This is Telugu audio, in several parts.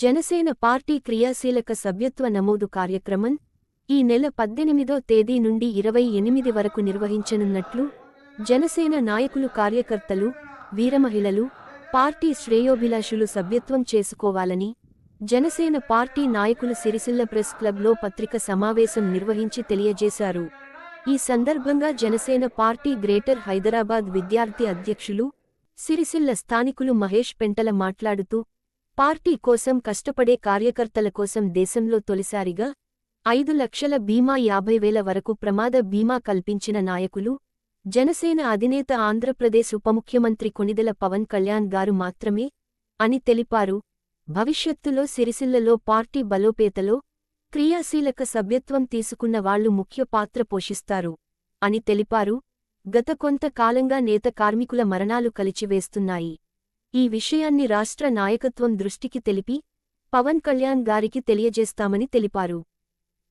జనసేన పార్టీ క్రియాశీలక సభ్యత్వ నమోదు కార్యక్రమం ఈ నెల పద్దెనిమిదో తేదీ నుండి ఇరవై ఎనిమిది వరకు నిర్వహించనున్నట్లు జనసేన నాయకులు కార్యకర్తలు వీరమహిళలు పార్టీ శ్రేయోభిలాషులు సభ్యత్వం చేసుకోవాలని జనసేన పార్టీ నాయకులు సిరిసిల్ల ప్రెస్ క్లబ్లో పత్రిక సమావేశం నిర్వహించి తెలియజేశారు. ఈ సందర్భంగా జనసేన పార్టీ గ్రేటర్ హైదరాబాద్ విద్యార్థి అధ్యక్షులు సిరిసిల్ల స్థానికులు మహేష్ పెంటల మాట్లాడుతూ పార్టీ కోసం కష్టపడే కార్యకర్తల కోసం దేశంలో తొలిసారిగా ఐదు లక్షల బీమా యాభై వేల వరకు ప్రమాద బీమా కల్పించిన నాయకులు జనసేన అధినేత ఆంధ్రప్రదేశ్ ఉపముఖ్యమంత్రి కొనిదెల పవన్ కళ్యాణ్ గారు మాత్రమే అని తెలిపారు. భవిష్యత్తులో సిరిసిల్లలో పార్టీ బలోపేతలో క్రియాశీలక సభ్యత్వం తీసుకున్న వాళ్ళు ముఖ్య పాత్ర పోషిస్తారు అని తెలిపారు. గత కొంతకాలంగా నేత కార్మికుల మరణాలు కలిచివేస్తున్నాయి. ఈ విషయాన్ని రాష్ట్ర నాయకత్వం దృష్టికి తెలిపి పవన్ కళ్యాణ్ గారికి తెలియజేస్తామని తెలిపారు.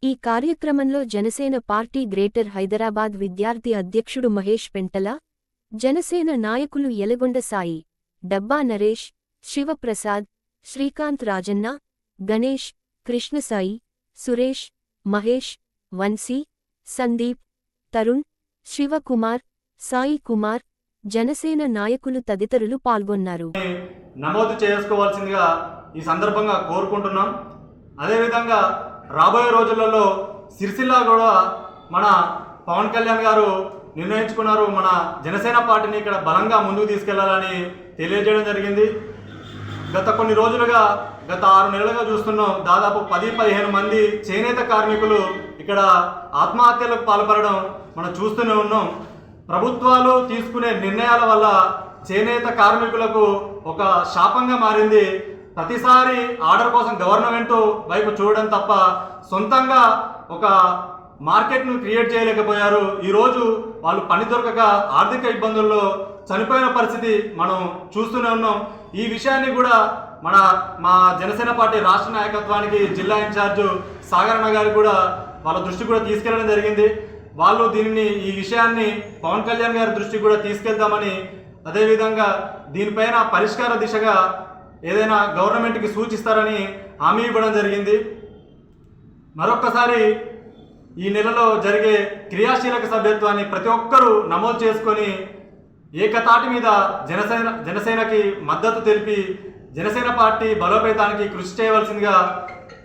ఈ కార్యక్రమంలో జనసేన పార్టీ గ్రేటర్ హైదరాబాద్ విద్యార్థి అధ్యక్షుడు మహేష్ పెంటల జనసేన నాయకులు ఎలగొండ సాయి డబ్బా నరేష్ శివప్రసాద్ శ్రీకాంత్ రాజన్న గణేష్ కృష్ణసాయి సురేష్ మహేష్ వంశీ సందీప్ తరుణ్ శివకుమార్ సాయి కుమార్ జనసేన నాయకులు తదితరులు పాల్గొన్నారు. నమోదు చేసుకోవాల్సిందిగా ఈ సందర్భంగా కోరుకుంటున్నాం. అదేవిధంగా రాబోయే రోజులలో సిరిసిల్ల కూడా మన పవన్ కళ్యాణ్ గారు నిర్ణయించుకున్నారు. మన జనసేన పార్టీని ఇక్కడ బలంగా ముందుకు తీసుకెళ్ళాలని తెలియజేయడం జరిగింది. గత కొన్ని రోజులుగా గత ఆరు నెలలుగా చూస్తున్నాం. దాదాపు పది పదిహేను మంది చేనేత కార్మికులు ఇక్కడ ఆత్మహత్యలకు పాల్పడడం మనం చూస్తూనే ఉన్నాం. ప్రభుత్వాలు తీసుకునే నిర్ణయాల వల్ల చేనేత కార్మికులకు ఒక శాపంగా మారింది. ప్రతిసారి ఆర్డర్ కోసం గవర్నమెంట్ వైపు చూడడం తప్ప సొంతంగా ఒక మార్కెట్ను క్రియేట్ చేయలేకపోయారు. ఈరోజు వాళ్ళు పని దొరకక ఆర్థిక ఇబ్బందుల్లో చనిపోయిన పరిస్థితి మనం చూస్తూనే ఉన్నాం. ఈ విషయాన్ని కూడా మన మా జనసేన పార్టీ రాష్ట్ర నాయకత్వానికి జిల్లా ఇన్ఛార్జ్ సాగరణ గారు కూడా వాళ్ళ దృష్టి కూడా తీసుకెళ్ళడం జరిగింది. వాళ్ళు దీనిని ఈ విషయాన్ని పవన్ కళ్యాణ్ గారి దృష్టికి కూడా తీసుకెళ్తామని అదేవిధంగా దీనిపైన పరిష్కార దిశగా ఏదైనా గవర్నమెంట్కి సూచిస్తారని హామీ ఇవ్వడం జరిగింది. మరొక్కసారి ఈ నెలలో జరిగే క్రియాశీలక సభ్యత్వాన్ని ప్రతి ఒక్కరూ నమోదు చేసుకొని ఏకతాటి మీద జనసేన జనసేనకి మద్దతు తెలిపి జనసేన పార్టీ బలోపేతానికి కృషి చేయవలసిందిగా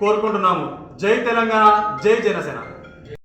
కోరుకుంటున్నాము. జై తెలంగాణ జై జనసేన.